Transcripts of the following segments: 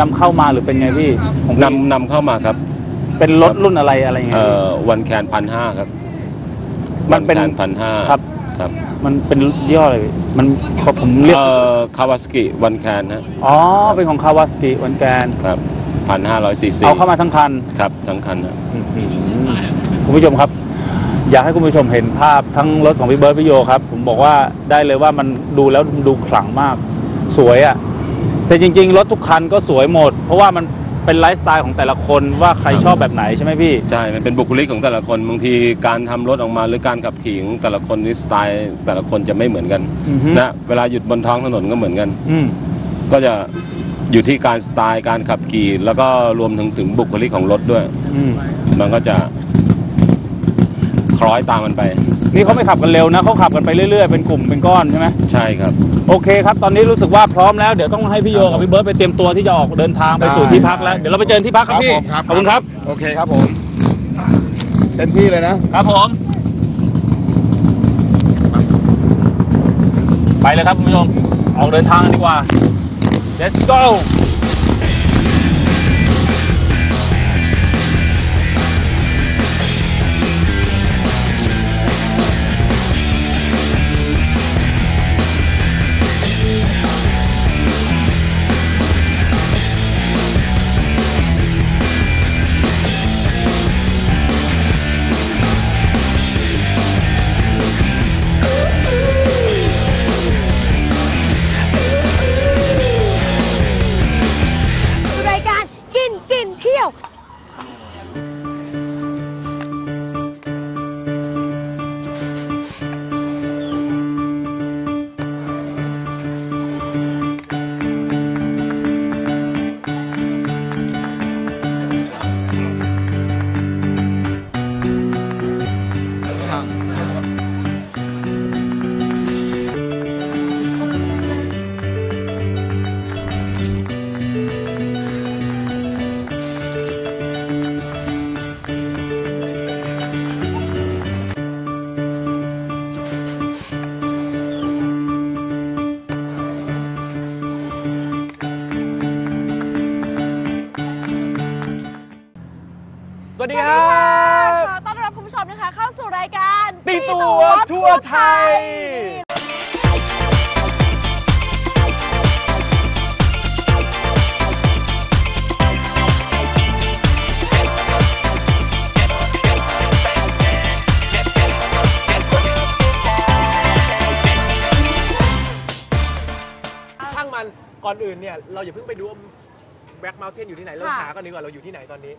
นำเข้ามาหรือเป็นไงพี่ของพี่นำนำเข้ามาครับ เป็นรถรุ่นอะไรอะไรยังไงเอ่อวันแคนพันห้าครับมันเป็นพันห้าครับ ครับ มันเป็นยี่ห้ออะไรพี่มันขอผมเรียกเอ่อคาวาสกิวันแคนนะอ๋อเป็นของคาวาสกิวันแกนครับพันห้าร้อยซีซีเอาเข้ามาทั้งคันครับทั้งคันนะคุณผู้ชมครับ อยากให้คุณผู้ชมเห็นภาพทั้งรถของพี่เบิร์ดพี่โยครับ ผมบอกว่าได้เลยว่ามันดูแล้วดูขลังมาก สวยอะ่ะ แต่จริง ๆ รถทุกคันก็สวยหมด เพราะว่ามันเป็นไลฟ์สไตล์ของแต่ละคนว่าใครชอบแบบไหนใช่ไหมพี่ ใช่ มันเป็นบุคลิกของแต่ละคน บางทีการทำรถออกมาหรือการขับขี่ของแต่ละคนนี่สไตล์แต่ละคนจะไม่เหมือนกันอือฮึ นะ เวลาหยุดบนท้องถนนก็เหมือนกัน อืม ก็จะอยู่ที่การสไตล์การขับขี่ แล้วก็รวมถึงถึงบุคลิกของรถด้วย อืม มันก็จะ คล้อยตามมันไป นี่เขาไม่ขับกันเร็วนะเขาขับกันไปเรื่อยๆ เป็นกลุ่มเป็นก้อนใช่ไหมใช่ครับ โอเคครับ ตอนนี้รู้สึกว่าพร้อมแล้ว เดี๋ยวต้องให้พี่โยกับพี่เบิร์ดไปเตรียมตัวที่จะออกเดินทางไปสู่ที่พักแล้ว เดี๋ยวเราไปเจอที่พักครับพี่ ผมครับขอบคุณครับ โอเคครับผมเต็มที่เลยนะ ครับผม ไปเลยครับคุณผู้ชม ออกเดินทางกันดีกว่า let's go อนอื่นเนี่ยเราอย่าเพิ่งไปดูแบ็กเมลเทนอยู่ที่ไหนเราหากันดีกว่าเราอยู่ที่ไหนตอนนี้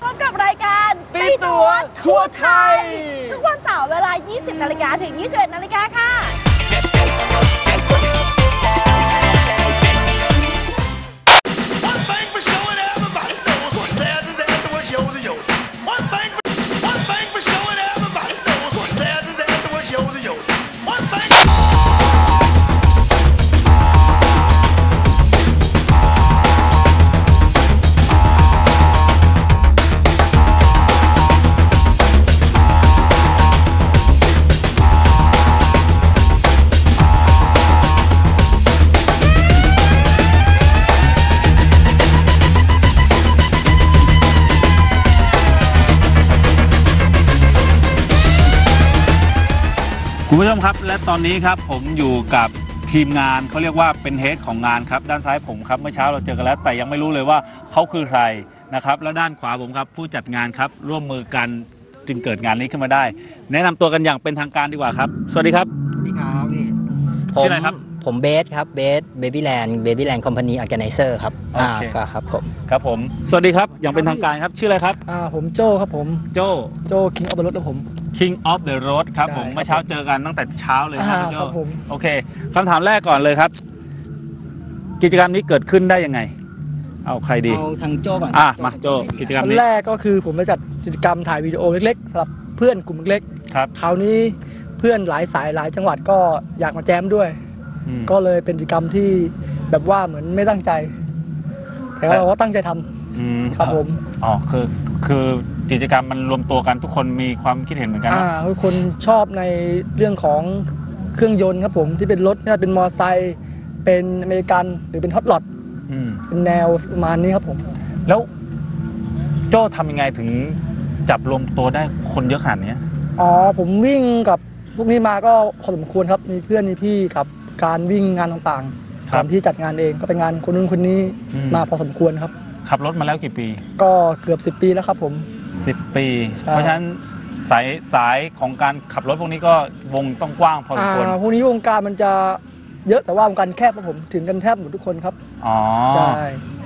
พร้อมกับรายการตีตัวทั่วไทย ทุกวันเสาร์เวลา 20 นาฬิกาถึง 21 นาฬิกาค่ะ มครับ และตอนนี้ครับผมอยู่กับทีมงานเขาเรียกว่าเป็นเฮดของงานครับ ด้านซ้ายผมครับเมื่อเช้าเราเจอกันแล้วแต่ยังไม่รู้เลยว่าเขาคือใครนะครับ แล้วด้านขวาผมครับ ผู้จัดงานครับร่วมมือกันจึงเกิดงานนี้ขึ้นมาได้ แนะนำตัวกันอย่างเป็นทางการดีกว่าครับ สวัสดีครับ สวัสดีครับพี่ชื่ออะไรครับผมเบสครับเบสเบบี้แลนด์เบบี้แลนด์คอมพานีออแกไนเซอร์ครับโอเค ก็ครับผม ครับผม สวัสดีครับอย่างเป็นทางการครับชื่ออะไรครับ อ่าผมโจ้ครับผมโจโจ้คิงออฟเดอะรถครับผม King of the Road ครับใช่ผมครับเมื่อเช้าเจอกันตั้งแต่เช้าเลยนะอ่าคุณโจครับผม โอเคคำถามแรกก่อนเลยครับ กิจกรรมนี้เกิดขึ้นได้ยังไง เอาใครดี เอาทางโจก่อนอะมาโจกิจกรรมวันนี้ แรกก็คือผมไปจัดกิจกรรมถ่ายวิดีโอเล็กๆสำหรับเพื่อนกลุ่มเล็กครับๆคราวนี้เพื่อนหลายสายหลายจังหวัดก็อยากมาแจมด้วย อืม ก็เลยเป็นกิจกรรมที่แบบว่าเหมือนไม่ตั้งใจ แต่ว่าเราก็ตั้งใจทำอืมครับผม อ๋อคือคือ กิจกรรมมันรวมตัวกันทุกคนมีความคิดเห็นเหมือนกันอ่านะทุกคนชอบในเรื่องของเครื่องยนต์ครับผมที่เป็นรถเนี่ยเป็นมอไซค์เป็นอเมริกันหรือเป็นฮอตลอดอืมเป็นแนวประมาณนี้ครับผม แล้วโจ้ทำยังไงถึงจับรวมตัวได้คนเยอะขนาดเนี้ยอ๋อผมวิ่งกับพวกนี้มาก็พอสมควรครับมีเพื่อนมีพี่กับการวิ่งงานต่างๆครับตามที่จัดงานเองก็เป็นงานคนนู้นคนนี้อืมมาพอสมควรครับ ขับรถมาแล้วกี่ปี ก็เกือบ 10 ปีแล้วครับผม 10 ปี ใช่ เพราะฉะนั้นสายสายของการขับรถพวกนี้ก็วงต้องกว้างพอสมควรอ่าพวกนี้วงการมันจะเยอะแต่ว่าวงการแคบครับผมถึงกันแทบหมดทุกคนครับอ๋อใช่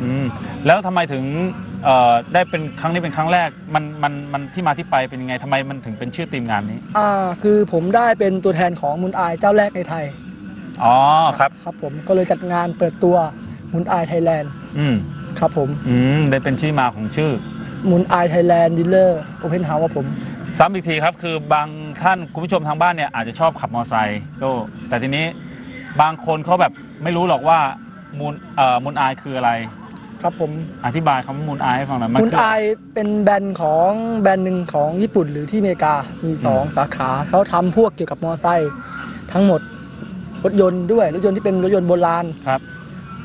อืมแล้วทำไมถึงเอ่อได้เป็นครั้งนี้เป็นครั้งแรกมันมันมันที่มาที่ไปเป็นยังไงทำไมมันถึงเป็นชื่อทีมงานนี้อ่าคือผมได้เป็นตัวแทนของมุนอายเจ้าแรกในไทยอ๋อครับ ครับผมก็เลยจัดงานเปิดตัวมุนอายไทยแลนด์อืมครับผม อืมได้เป็นที่มาของชื่อ มุนอายไทยแลนด์ดีลเลอร์โอเพนเฮาส์ครับผม ซ้ำอีกทีครับ คือบางท่านคุณผู้ชมทางบ้านเนี่ยอาจจะชอบขับมอเตอร์ไซค์โจ้แต่ทีนี้บางคนเขาแบบไม่รู้หรอกว่ามูลเอ่อมูลอายคืออะไร ครับผมอธิบายคำว่ามูลอายให้ฟังหน่อยมันมุนคืออายเป็นแบรนด์ของแบรนด์หนึ่งของญี่ปุ่นหรือที่อเมริกา มีสองอืมสาขาเขาทำพวกเกี่ยวกับมอเตอร์ไซค์ทั้งหมดรถยนต์ด้วยรถยนต์ที่เป็นรถยนต์โบราณครับ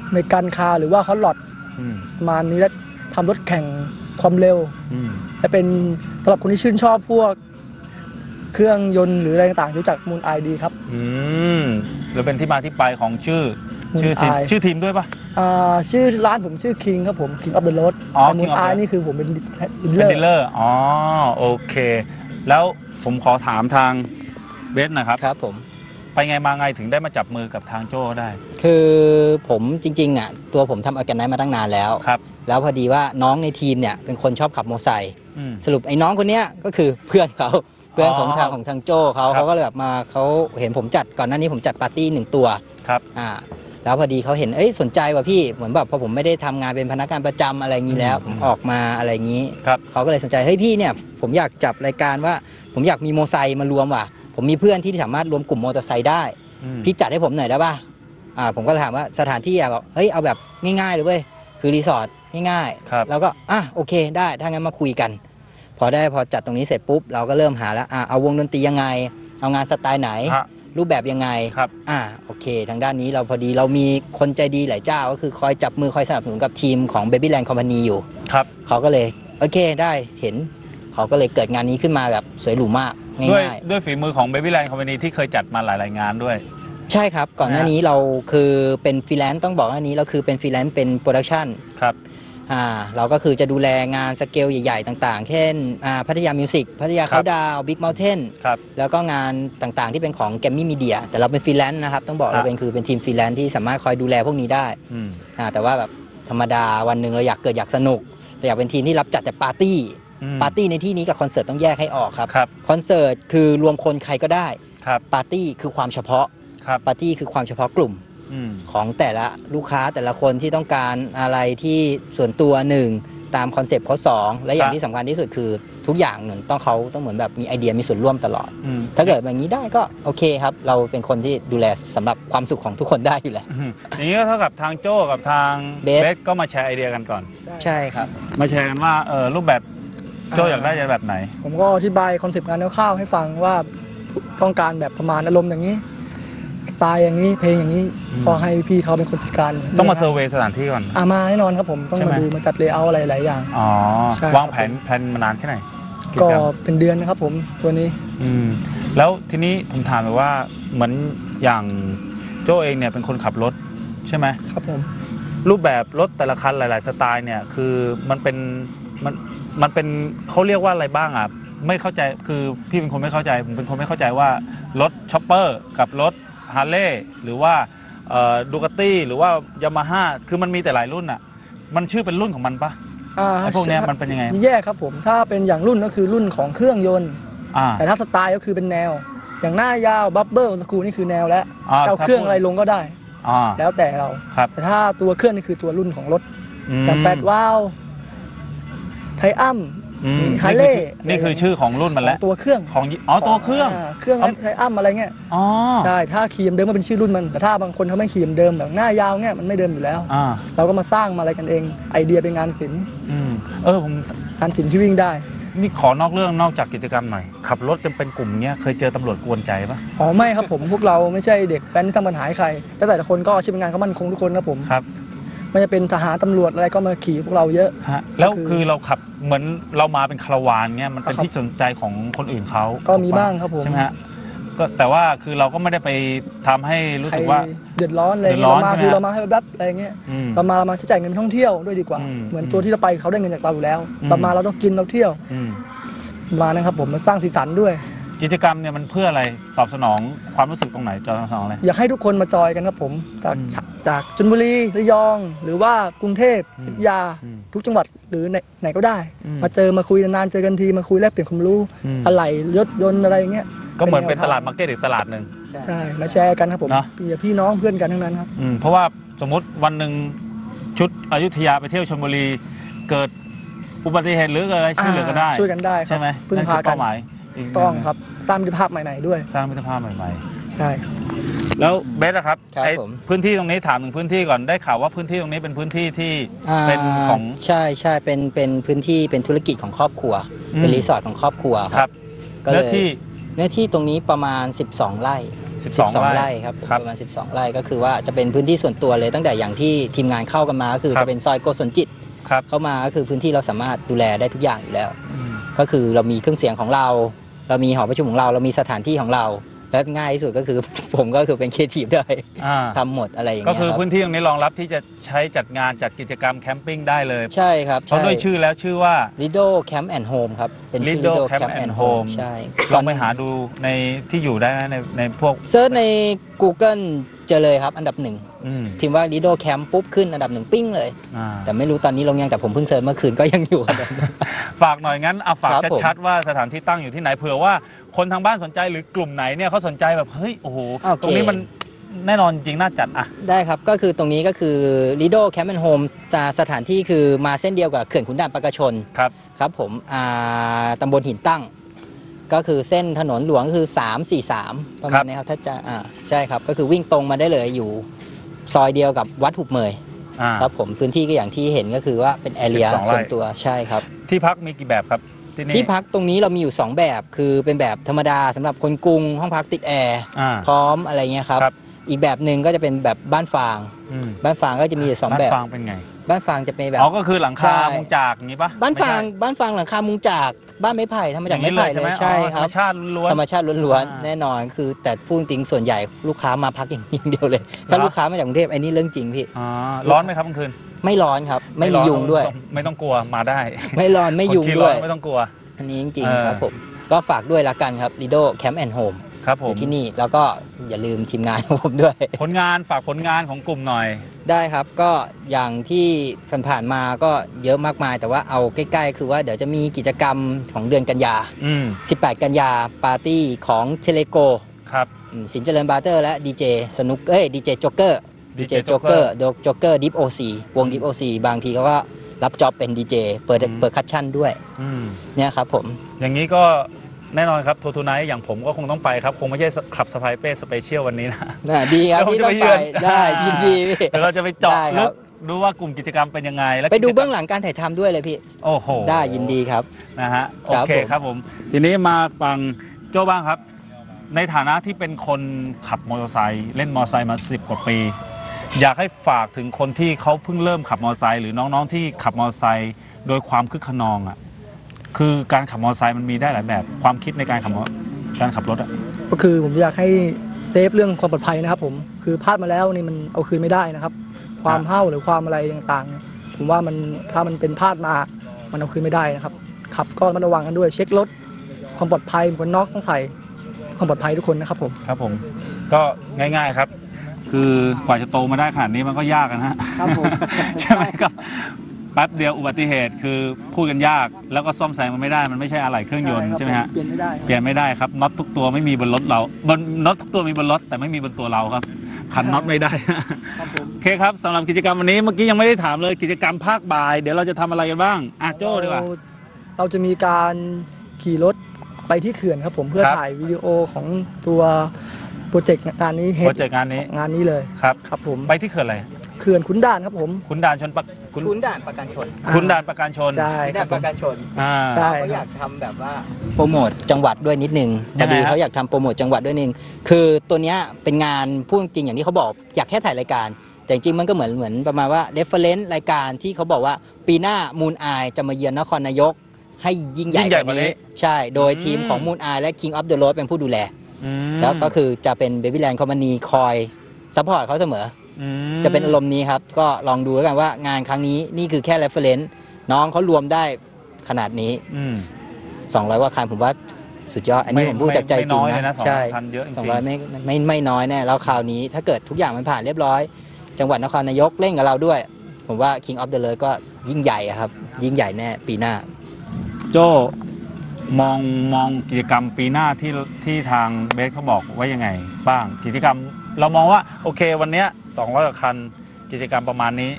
อเมริกันคาร์หรือว่าฮอตลอดอืมประมาณนี้และทำรถแข่ง ความเร็วอืมและเป็นสำหรับคนที่ชื่นชอบพวกเครื่องยนต์หรืออะไรต่างๆรู้จักมูลไอดีครับ อืมแล้วเป็นที่มาที่ไปของชื่อ ชื่อทีม Moon Eye ชื่อทีมด้วยปะ อ่าชื่อร้านผมชื่อ King ครับผม King of the Road อ๋อแต่มูล King of ไอ the Road นี่คือผมเป็นดิลเลเป็นอดีลร์เลอร์ อ๋อ โอเค แล้วผมขอถามทางเบสหนะครับ ครับผม ไปไงมาไงถึงได้มาจับมือกับทางโจ้ได้ คือผมจริงๆอะตัวผมทำออแกไนซ์มาตั้งนานแล้ว ครับ แล้วพอดีว่าน้องในทีมเนี่ยเป็นคนชอบขับมอเตอร์ไซค์อืม สรุปไอ้น้องคนเนี้ยก็คือเพื่อนเขาเพื่อนของอ๋อทางของทางโจ้เขาครับเขาก็เลยแบบมาเขาเห็นผมจัดก่อนหน้านี้ผมจัดปาร์ตี้หนึ่งตัวครับ อ่าแล้วพอดีเขาเห็นเอ้ยสนใจว่ะพี่เหมือนแบบพอผมไม่ได้ทำงานเป็นพนักงานประจำอะไรอย่างนี้แล้ว ผมออกมาอะไรอย่างนี้ ครับ เขาก็เลยสนใจเฮ้ยพี่เนี่ยผมอยากจับรายการว่า ผมอยากมีโมอไซค์มารวมว่ะ ผมมีเพื่อนที่สามารถรวมกลุ่มมอเตอร์ไซค์ได้อืมพี่จัดให้ผมหน่อยได้ป่ะอ่าผมก็เลยถามว่าสถานที่อะบอกเฮ้ยเอาแบบง่ายๆเลยเว้ยคือรีสอร์ทง่ายครับแล้วก็อะโอเคได้ถ้างั้นมาคุยกัน พอได้พอจัดตรงนี้เสร็จปุ๊บเราก็เริ่มหาแล้วอะเอาวงดนตรียังไง เอางานสไตล์ไหนฮะรูปแบบยังไงครับอ่าโอเค ทางด้านนี้เราพอดีเรามีคนใจดีหลายเจ้า ก็คือคอยจับมือคอยสนับสนุนกับทีมของ Babyland Company อยู่ครับเขาก็เลยโอเคได้เห็นเขาก็เลยเกิดงานนี้ขึ้นมาแบบสวยหรูมาก ด้วยง่ายๆด้วยฝีมือของ Babyland Company ที่เคยจัดมาหลาย ๆ งานด้วยใช่ครับ ก่อนหน้านี้เราคือเป็นฟรีแลนซ์ต้องบอกว่านี้เราคือเป็นฟรีแลนซ์เป็นโปรดักชันครับ อ่าเราก็คือจะดูแลงานสเกลใหญ่ ๆ ต่าง ๆ เช่นอ่าพัทยามิวสิกพัทยาครัเขาบดาวบิ๊กเมลเทนครับ แล้วก็งานต่างๆ ที่เป็นของแกมมี่มีเดียแต่เราเป็นฟรีแลนซ์นะครับ ต้องบอกครับ เราเป็นคือเป็นทีมฟรีแลนซ์ที่สามารถคอยดูแลพวกนี้ได้อืม อ่าแต่ว่าแบบธรรมดาวันหนึ่งเราอยากเกิดอยากสนุกเราอยากเป็นทีมที่รับจัดแต่ปาร์ตี้อืม ปาร์ตี้ในที่นี้กับคอนเสิร์ตต้องแยกให้ออกครับครับคอนเสิร์ตคือรวมคนใครก็ได้ครับปาร์ตี้คือความเฉพาะครับปาร์ตี้คือความเฉพาะกลุ่มอืมของแต่ละลูกค้าแต่ละคนที่ต้องการอะไรที่ส่วนตัวหนึ่งตามคอนเซปต์เขาสองและอย่าคงรับที่สำคัญที่สุดคือทุกอย่างเหมือนต้องเขาต้องเหมือนแบบมีไอเดียมีส่วนร่วมตลอดอืมถ้าเกิดแบบนี้ได้ก็โอเคครับ เราเป็นคนที่ดูแลสำหรับความสุขของทุกคนได้อยู่แล้วอืมอย่างนี้ก็เท่ากับทางโจ้กับทางเบสเบสก็มาแชร์ไอเดียกันก่อน ใช่ครับ มาแชร์กันว่าเออรูปแบบ โจ้อยากได้จะแบบไหน ผมก็อธิบายคอนเซปต์งานคร่าวๆให้ฟังว่าต้องการแบบประมาณอารมณ์อย่างนี้สไตล์อย่างนี้เพลงอย่างนี้อืมพอให้พี่เขาเป็นคนจัดการต้องมาเซอร์เวย์สถานที่ก่อนอามาแน่นอนครับผมต้องใช่ไหม มาดูมาจัดเลเยอร์อะไรหลายอย่าง อ๋อใช่ วางครับแผนแผนมานานแค่ไหนจก็รรม เป็นเดือนนะครับผมตัวนี้ อืมแล้วทีนี้ผมถามเลยว่าเหมือนอย่างโจ้เองเนี่ยเป็นคนขับรถใช่ไหมครับผมรูปแบบรถแต่ละคันหลาย ๆ สไตล์เนี่ยคือมันเป็นมัน มันเป็นเขาเรียกว่าอะไรบ้างอะไม่เข้าใจคือพี่เป็นคนไม่เข้าใจผมเป็นคนไม่เข้าใจว่ารถช็อปเปอร์กับรถฮาร์เลย์หรือว่าดูกาตี้หรือว่ายามาฮ่าคือมันมีแต่หลายรุ่นอะ มันชื่อเป็นรุ่นของมันปะอ่าไอ้พวกเนี้ยมันเป็นยังไง แยกครับผมถ้าเป็นอย่างรุ่นก็คือรุ่นของเครื่องยนต์อ่าแต่ถ้าสไตล์ก็คือเป็นแนว อย่างหน้ายาวบับเบิ้ลสกรูนี่คือแนวแล้วอ่าจะเอาเครื่องอะไรลงก็ได้อ่าแล้วแต่เราครับแต่ถ้าตัวเครื่องนี่คือตัวรุ่นของรถมอย่างแปดวาล์ว ไทอัมอืมมีนี่ Harley คือนี่คือชื่อของรุ่นมันแล้วตัวเครื่องของยี่อ๋อตัวเครื่องาเครื่องเอาไทอัมอะไรเงี้ยอ๋อใช่ถ้าครีมเดิมมันเป็นชื่อรุ่นมัน แต่ถ้าบางคนเขาไม่ครีมเดิมแบบหน้ายาวเงี้ยมันไม่เดิมอยู่แล้ว อ่าเราก็มาสร้างมาอะไรกันเอง ไอเดียเป็นงานศิลป์อืมเออผมงานศิลป์ที่วิ่งได้ นี่ขอนอกเรื่องนอกจากกิจกรรมหน่อย ขับรถกันเป็นกลุ่มเนี้ยเคยเจอตำรวจกวนใจปะอ๋อไม่ครับผมพวกเราไม่ใช่เด็กแป้นที่ทำปัญหาให้ใครแต่แต่ละคนก็อาชีพเป็นงานเขามั่นคงทุกคนครับผม ครับ ไม่จะเป็นทหารตำรวจอะไรก็มาขี่พวกเราเยอะ ฮะแล้วก็คือคือเราขับเหมือนเรามาเป็นคาราวานเนี้ยมันเป็นครับ ที่สนใจของคนอื่นเขาก็มีถูปะบ้างครับผมใช่ไหมฮะก็แต่ว่าคือเราก็ไม่ได้ไปทำให้รู้ใครสึกว่า เดือดร้อนอะไรเดือดเงี้ยร้อนเรามาใช่ไหม คือเรามาให้แบบอะไรเงี้ยอืม เรามาเรามาใช้จ่ายเงินท่องเที่ยวด้วยดีกว่า อืมเหมือนตัวที่เราไปเขาได้เงินจากเราอยู่แล้วอืม เรามาเราต้องกินเราเที่ยวอืม มานะครับผมมาสร้างสีสันด้วย กิจกรรมเนี่ยมันเพื่ออะไรตอบสนองความรู้สึกตรงไหนตอบสนองอะไร อยากให้ทุกคนมาจอยกันครับผม จากอืมจากชลบุรีระยอง หรือว่ากรุงเทพอืมอยุธยา อืมทุกจังหวัดหรือไหนไหนก็ได้ อืมมาเจอมาคุยนานๆเจอกันทีมาคุยแลกเปลี่ยนความรู้อืม อะไรรถยนต์อะไรอย่างเงี้ยก็เหมือนเป็นเป็นแนวตลาดทางมาร์เก็ตอีกตลาดหนึ่ง ใช่มาแชร์กันครับผมเนอะ พี่พี่น้องเพื่อนกันทั้งนั้นครับ อืมเพราะว่าสมมติวันหนึ่งชุดอยุธยาไปเที่ยวชลบุรี เกิดอุบัติเหตุหรืออะไรช่วยเหลือกันได้ช่วยกันได้ครับใช่ไหมพึ่งนั่นพาคือกันเป้าหมาย กต้องหนึ่ครับสร้างมิตรภาพใหม่ๆด้วย สร้างมิตรภาพใหม่ใช่ครับ ๆ แล้วเบสอะครับครับไอ้ผม พื้นที่ตรงนี้ถามถึงพื้นที่ก่อนได้ข่าวว่าพื้นที่ตรงนี้เป็นพื้นที่ที่อ่าเป็นของ ใช่ใช่เป็นเป็นพื้นที่เป็นธุรกิจของครอบครัว อืม เป็นรีสอร์ทของครอบครัวคครัรับบก็เลเนื้อยที่ เนื้อที่ตรงนี้ประมาณ 12 ไร่12ไร่ครับผมครับ ประมาณ 12 ไร่ก็คือว่าจะเป็นพื้นที่ส่วนตัวเลยตั้งแต่อย่างที่ทีมงานเข้ากันมาก็คือครับ จะเป็นซอยโกศลจิตครับเข้ามาก็คือพื้นที่เราสามารถดูแลได้ทุกอย่างอยู่แล้วอืมก็คือเรามีเครื่องเสียงของเรา เรามีหอประชุมของเราเรามีสถานที่ของเราและง่ายที่สุดก็คือ ผมก็คือเป็นครีเอทีฟด้วยอ่าทำหมดอะไรอย่างก็เงี้ยคือครับพื้นที่ตรงนี้รองรับที่จะใช้จัดงานจัดกิจกรรมแคมปิ้งได้เลยใช่ครับเพราะด้วยชื่อแล้วชื่อว่าลิโดแคมป์แอนด์โฮมครับ เป็นชื่อ Lido Lido Camp Camp and and Home Home ใช่ลองไปหาดูในที่อยู่ได้ไหมในในพวก เซิร์ชใน Google เจอเลยครับอันดับหนึ่งอืมพิมพ์ว่า Lido Camp ปุ๊บขึ้นอันดับหนึ่งปิ้งเลย อ่าแต่ไม่รู้ตอนนี้ลงยังแต่ผมเพิ่งเซิร์ชเมื่อคืนก็ยังอยู่อันดับหนึ่ง ฝากหน่อยงั้นเอาฝากครับผมชัดๆว่าสถานที่ตั้งอยู่ที่ไหนเผื่อว่าคนทางบ้านสนใจหรือกลุ่มไหนเนี่ยเขาสนใจแบบเฮ้ยโอ้โหโอเค ตรงนี้มันแน่นอนจริงน่าจัดอะ ได้ครับ ก็คือตรงนี้ก็คือ Lido Camp and Home จะสถานที่คือมาเส้นเดียวกับเขื่อนขุนด่านปากกระชนครับ ครับผมอ่าตำบลหินตั้ง ก็คือเส้นถนนหลวงก็คือ 343 ประมาณนี้ครับถ้าจะอ่าใช่ครับ ก็คือวิ่งตรงมาได้เลยอยู่ซอยเดียวกับวัดหุบเมยอ่า ครับผมพื้นที่ก็อย่างที่เห็นก็คือว่าเป็นแอเรีย12ไร่ ส่วนตัวใช่ครับ ที่พักมีกี่แบบครับ ที่นี่ที่พักตรงนี้เรามีอยู่ 2 แบบ คือเป็นแบบธรรมดาสำหรับคนกรุง ห้องพักติดแอร์อ่า พร้อมอะไรเงี้ยครับ ครับ อีกแบบหนึ่งก็จะเป็นแบบบ้านฟาง อืมบ้านฟางก็จะมีอยู่สองบ้านแบบฟางเป็นไงบ้านฟางจะเป็นแบบ อ๋อก็คือหลังใช่คามุงจากอย่างนี้ปะบ้านฟางไม่ใช่ บ้านฟางหลังคามุงจาก บ้านไม้ไผ่ทำมาจากไม้ไผ่อย่งเลนี้ยใช่อ๋อคธรรัรบมชาติล้วนธรรมชาติล้วนอ่าๆแน่นอน คือแต่พูดจริงส่วนใหญ่ลูกค้ามาพักอย่างเดียวเลย ถ้าเหรอลูกค้ามาจากกรุงเทพไอ้นี่เรื่องจริงพี่อ๋อร้อนไหมครับกลางคืนไม่ร้อนครับ ไม่มีร้อนยุงด้วย ไม่ต้องกลัวมาได้ ไม่ร้อนไม่ยุงคนขี้ด้ร้วอยนไม่ต้องกลัว อันนี้จริงเออๆครับผมก็ฝากด้วยละกันครับ Lido Camp and Home ค รับผอม ยู่ที่นี่แล้วก็อย่าลืมทีมงานของผมด้วย ผลงานฝากผลงานของกลุ่มหน่อย ได้ครับก็อย่างที่ผ่านๆมาก็เยอะมากมาย แต่ว่าเอาใกล้ๆ คือว่าเดี๋ยวจะมีกิจกรรมของเดือนกันยา อืม18 กันยาปาร์ตี้ของเทเลโกครับสินเจริญบาร์เตอร์และดีเจสนุกเอ้ยดีเจโจ๊กเกอร์ดีเจ DJ โจ๊กเกอร์โจ๊กเกอร์ดิฟโอซีวงดิฟโอซีบางทีเขาก็รับจ็อบเป็นดีเจเปิดอืม เปิดคัดชั่นด้วยอืม เนี่ยครับผม อย่างนี้ก็ แน่นอนครับทัวร์ทูไนท์อย่างผมก็คงต้องไปครับ คงไม่ใช่คลับสไปเป้สเปเชียลวันนี้นะ น่ะดีครับเดี๋ยวผมที่จะต้องไปไปเยือนได้ยินดีพี่ เดี๋ยวเราจะไปเจาะได้คลึรับ กดูว่ากลุ่มกิจกรรมเป็นยังไงและไปดูกิจกรรมเบื้องหลังการถ่ายทำด้วยเลยพี่ โอ้โหได้ยินดีครับ นะฮะโอครับเคผม ครับผม ทีนี้มาฟังโจ้บ้างครับ ในฐานะที่เป็นคนขับมอเตอร์ไซค์เล่นมอเตอร์ไซค์มา 10 กว่าปี อยากให้ฝากถึงคนที่เขาเพิ่งเริ่มขับมอเตอร์ไซค์หรือน้องๆที่ขับมอเตอร์ไซค์โดยความคึกขนองอะ คือการขับมอเตอร์ไซค์มันมีได้หลายแบบ ความคิดในการขับมอการขับรถอะก็คือผมอยากให้เซฟเรื่องความปลอดภัยนะครับผมคือพลาดมาแล้วนี่มันเอาคืนไม่ได้นะครับ ความเห้าวหรือความอะไรต่างๆเนี่ยผมว่ามันถ้ามันเป็นพลาดมา มันเอาคืนไม่ได้นะครับขับก็ระมัดระวังกันด้วย เช็ครถความปลอดภัยหมวกกันน็อกต้องใส่ความปลอดภัยทุกคนนะครับผมครับผมก็ง่าย ๆครับ คือกว่าจะโตมาได้ขนาดนี้มันก็ยากนะฮะครับผมใช่ไหมครับ แป๊บเดียวอุบัติเหตุคือพูดกันยากแล้วก็ซ่อมแซมมันไม่ได้มันไม่ใช่อะไหล่เครื่องยนต์ใช่ไหมฮะเปลี่ยนไม่ได้เปลี่ยนไม่ได้ครับน็อตทุกตัวไม่มีบนรถเราบนน็อตทุกตัวมีบนรถแต่ไม่มีบนตัวเราครับขันน็อตไม่ได้ ครับผมโอเคครับสำหรับกิจกรรมวันนี้เมื่อกี้ยังไม่ได้ถามเลยกิจกรรมภาคบ่าย เดี๋ยวเราจะทำอะไรกันบ้างอะโจ้ดีกว่าเเราจะมีการขี่รถไปที่เขื่อนครับผมเพื่อครับถ่ายวิดีโอของตัวโปรเจกต์งานนี้โปรเจกต์งานนี้งานนี้เลยครับ ครับผมไปที่เขื่อนอะไร เขื่อนขุนด่านครับผมขุนด่านชนประขุนคุณด่านประกันชนขุนด่านประการชนใช่คุณคด่ารับนผปม ระกันชนอ่า ใช่ เขาอยากทำแบบว่าโปรโมทจังหวัดด้วยนิดนึงพยัองไงดีฮะ เขาอยากทำโปรโมทจังหวัดด้วยนิดนึงคือตัวเนี้ยเป็นงานพูดจริงอย่างที่เขาบอกอยากแค่ถ่ายรายการ แต่จริงๆมันก็เหมือนเหมือนประมาณว่าเรฟเฟรนซ์รายการที่เขาบอกว่าปีหน้ามูนอายจะมาเยือนนครนายก ให้ยิ่งใหญ่ยิ่งใหญ่กว่านี้กว่านี้ใช่โดยอืมทีมของมูนอายและ King of the Road เป็นผู้ดูแล อืมแล้วก็คือจะเป็นเบบี้แลนด์คอมพานีคอยซัพพอร์ตเขาเสมอ อืมจะเป็นอารมณ์นี้ครับ ก็ลองดูแล้วกันว่างานครั้งนี้นี่คือแค่ reference น้องเขารวมได้ขนาดนี้ อืม 200 กว่าคันผมว่าสุดยอด อันนี้ไม่ผมพูดจากใจไม่จริงน้อยเลยนะนะสองใช่พันเยอะจริงๆ สองร้อยไม่ไม่ไม่น้อยแน่แล้วคราวนี้ ถ้าเกิดทุกอย่างมันผ่านเรียบร้อย จังหวัดนครนายกเล่นกับเราด้วย ผมว่า King of the Road ก็ยิ่งใหญ่อะครับ ยิ่งใหญ่แน่ปีหน้า โจมองมองกิจกรรมปีหน้าที่ที่ทางเบสเขาบอกว่ายังไง บ้างกิจกรรม เรามองว่าโอเควันเนี้ย200กว่าคันกิจกรรมประมาณนี้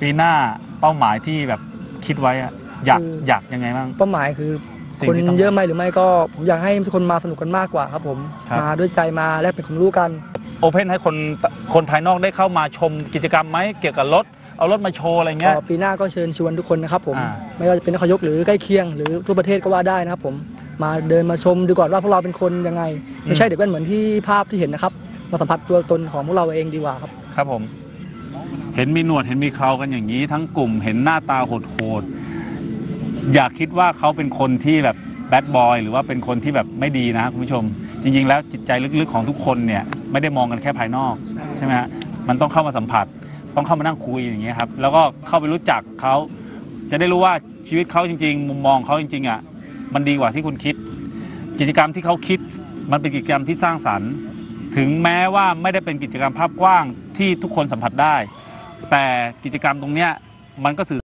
ปีหน้าเป้าหมายที่แบบคิดไว้อะอยากคือ อยากยังไงบ้าง เป้าหมายคือสิ่งคนที่ต้องเยอะไหมหรือไม่ก็ผมอยากให้ทุกคนมาสนุกกันมากกว่าครับผมครับ มาด้วยใจมาแลกเป็นความรู้กัน โอเพนให้คนคนภายนอกได้เข้ามาชมกิจกรรมไหมเกี่ยวกับรถ เอารถมาโชว์อะไรเงี้ย ก็ปีหน้าก็เชิญชวนทุกคนนะครับผม อ่า ไม่ว่าจะเป็นนครยกหรือใกล้เคียงหรือทั่วประเทศก็ว่าได้นะครับผมมาเดินมาชมดูก่อนว่าพวกเราเป็นคนยังไง ไม่ใช่เด็กแว่นเหมือนที่ภาพที่เห็นนะครับ มาสัมผัสตัวตนของพวกเราเองดีกว่าครับ ครับผม เห็นมีหนวดเห็นมีเครากันอย่างนี้ ทั้งกลุ่มเห็นหน้าตาโหดๆอยากคิดว่าเขาเป็นคนที่แบบแบดบอยหรือว่าเป็นคนที่แบบไม่ดีนะคุณผู้ชม จริง ๆ แล้วจิตใจลึกๆของทุกคนเนี่ยไม่ได้มองกันแค่ภายนอกใช่ไหมฮะมันต้องเข้ามาสัมผัส ต้องเข้ามานั่งคุยอย่างเงี้ยครับแล้วก็เข้าไปรู้จักเขาจะได้รู้ว่าชีวิตเขาจริง ๆ มุมมองเขาจริงๆอะมันดีกว่าที่คุณคิด กิจกรรมที่เขาคิด มันเป็นกิจกรรมที่สร้างสรรค์ ถึงแม้ว่าไม่ได้เป็นกิจกรรมภาพกว้างที่ทุกคนสัมผัสได้ แต่กิจกรรมตรงเนี้ยมันก็สื่อ